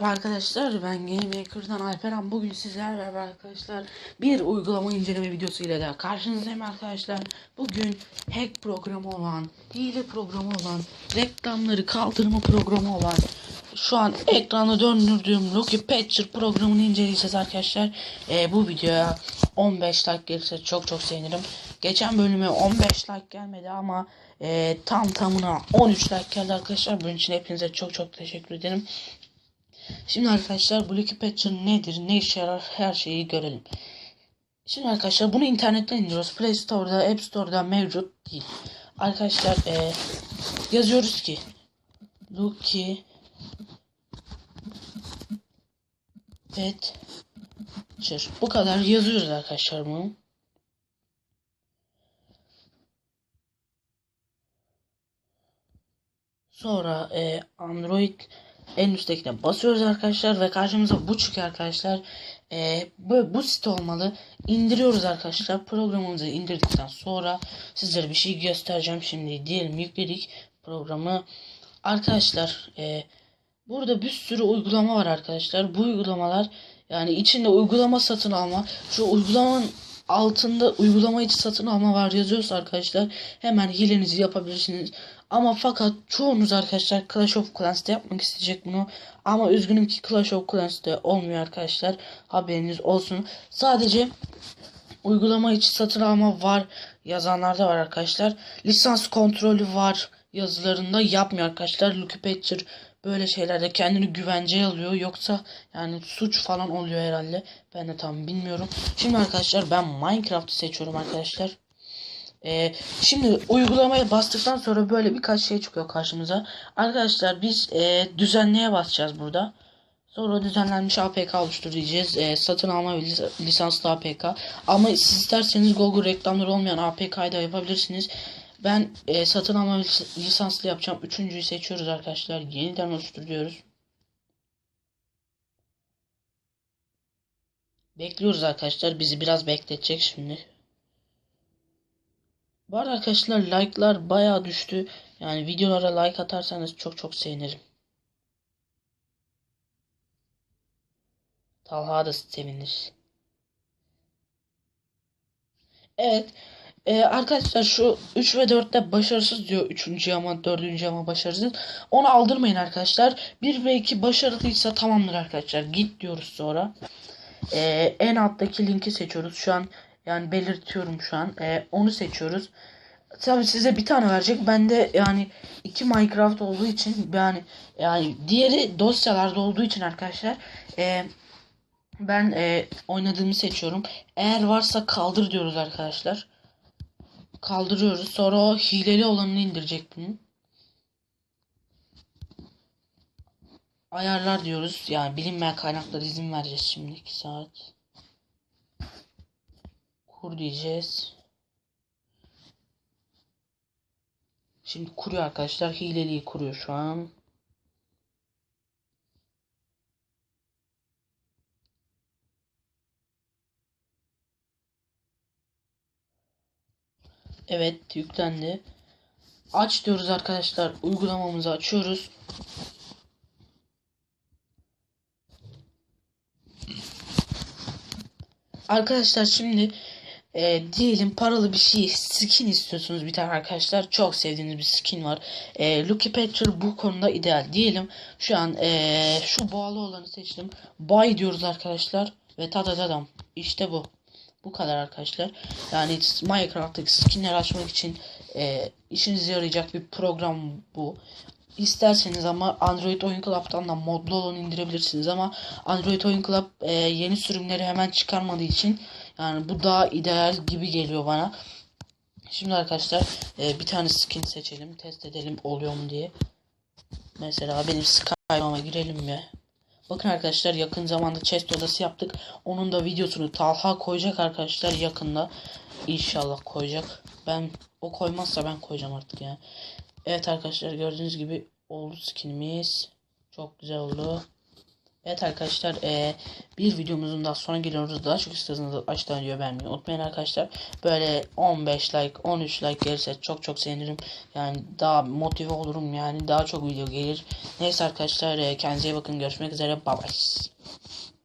arkadaşlar ben GameMaker'dan Alperen. Bugün sizlerle beraber arkadaşlar bir uygulama inceleme videosu ile de karşınızdayım arkadaşlar. Bugün hack programı olan hile programı olan reklamları kaldırma programı olan şu an ekrana döndürdüğüm Lucky Patcher programını inceleyeceğiz arkadaşlar. Ee, bu videoya 15 like gelirse çok çok sevinirim. Geçen bölüme 15 like gelmedi ama e, tam tamına 13 like geldi arkadaşlar. Bunun için hepinize çok çok teşekkür ederim Şimdi arkadaşlar Lucky Patcher nedir, ne işe yarar her şeyi görelim. Şimdi arkadaşlar bunu internetten indiriyoruz. Play Store'da, App Store'da mevcut değil. Arkadaşlar e, yazıyoruz ki Lucky Patcher bu kadar yazıyoruz arkadaşlar bunu. Sonra e, Android en üsttekine basıyoruz arkadaşlar ve karşımıza bu çıkıyor arkadaşlar. E, bu, bu site olmalı. İndiriyoruz arkadaşlar. Programımızı indirdikten sonra sizlere bir şey göstereceğim. Şimdi diyelim yükledik programı. Arkadaşlar e, burada bir sürü uygulama var arkadaşlar. Bu uygulamalar yani içinde uygulama satın alma. Şu uygulamanın altında uygulama içi satın alma var yazıyorsa arkadaşlar hemen hilenizi yapabilirsiniz. Ama fakat çoğunuz arkadaşlar Clash of Clans'te yapmak isteyecek bunu. Ama üzgünüm ki Clash of Clans'te olmuyor arkadaşlar. Haberiniz olsun. Sadece uygulama içi satın alma var yazanlar da var arkadaşlar. Lisans kontrolü var yazılarında yapmıyor arkadaşlar. Lucky Patcher böyle şeylerde kendini güvenceye alıyor. Yoksa yani suç falan oluyor herhalde. Ben de tam bilmiyorum. Şimdi arkadaşlar ben Minecraft'ı seçiyorum arkadaşlar. Ee, şimdi uygulamaya bastıktan sonra böyle birkaç şey çıkıyor karşımıza. Arkadaşlar biz e, düzenleye basacağız burada. Sonra düzenlenmiş APK oluşturacağız. E, satın alma ve lis- lisanslı APK. Ama siz isterseniz Google reklamları olmayan APK'yı da yapabilirsiniz. Ben e, satın alma lisanslı yapacağım. Üçüncüyü seçiyoruz arkadaşlar. Yeniden oluşturuyoruz. Bekliyoruz arkadaşlar. Bizi biraz bekletecek şimdi. Bu arada arkadaşlar like'lar bayağı düştü. Yani videolara like atarsanız çok çok sevinirim. Talha da sevinir. Evet. Ee, arkadaşlar şu 3 ve 4'te başarısız diyor. 3. ama 4. ama başarısız. Onu aldırmayın arkadaşlar. 1 ve 2 başarılıysa tamamdır arkadaşlar. Git diyoruz sonra. Ee, en alttaki linki seçiyoruz. Şu an yani belirtiyorum şu an. Ee, onu seçiyoruz. Tabii size bir tane verecek. Bende yani iki Minecraft olduğu için yani yani diğeri dosyalarda olduğu için arkadaşlar e, ben e, oynadığımı seçiyorum. Eğer varsa kaldır diyoruz arkadaşlar. Kaldırıyoruz. Sonra o hileli olanını indirecek bunun. Ayarlar diyoruz. Yani bilinmeyen kaynaklara izin vereceğiz şimdi 2 saat. Kur diyeceğiz. Şimdi kuruyor arkadaşlar. Hileliği kuruyor şu an. Evet yüklendi. Aç diyoruz arkadaşlar. Uygulamamızı açıyoruz. Arkadaşlar şimdi e, diyelim paralı bir şey skin istiyorsunuz bir tane arkadaşlar çok sevdiğiniz bir skin var e, Lucky Patcher bu konuda ideal diyelim şu an e, şu bağlı olanı seçtim buy diyoruz arkadaşlar ve tadadadam işte bu bu kadar arkadaşlar yani Minecraft'taki skinler açmak için e, işinize yarayacak bir program bu İsterseniz ama Android Oyun Club'dan da modlu olanı indirebilirsiniz ama Android Oyun Club e, yeni sürümleri hemen çıkarmadığı için yani bu daha ideal gibi geliyor bana. Şimdi arkadaşlar e, bir tane skin seçelim test edelim oluyor mu diye. Mesela benim Skype'ıma girelim mi? Bakın arkadaşlar yakın zamanda chest odası yaptık. Onun da videosunu Talha koyacak arkadaşlar yakında. İnşallah koyacak. Ben o koymazsa ben koyacağım artık ya. Evet arkadaşlar gördüğünüz gibi oldu skinimiz. Çok güzel oldu. Evet arkadaşlar e, bir videomuzun daha sonra geliyoruz. Daha çok istiyorsanız aşağıdan video beğenmeyi unutmayın arkadaşlar. Böyle 15 like 13 like gelirse çok çok sevinirim. Yani daha motive olurum yani daha çok video gelir. Neyse arkadaşlar e, kendinize iyi bakın görüşmek üzere bye bye.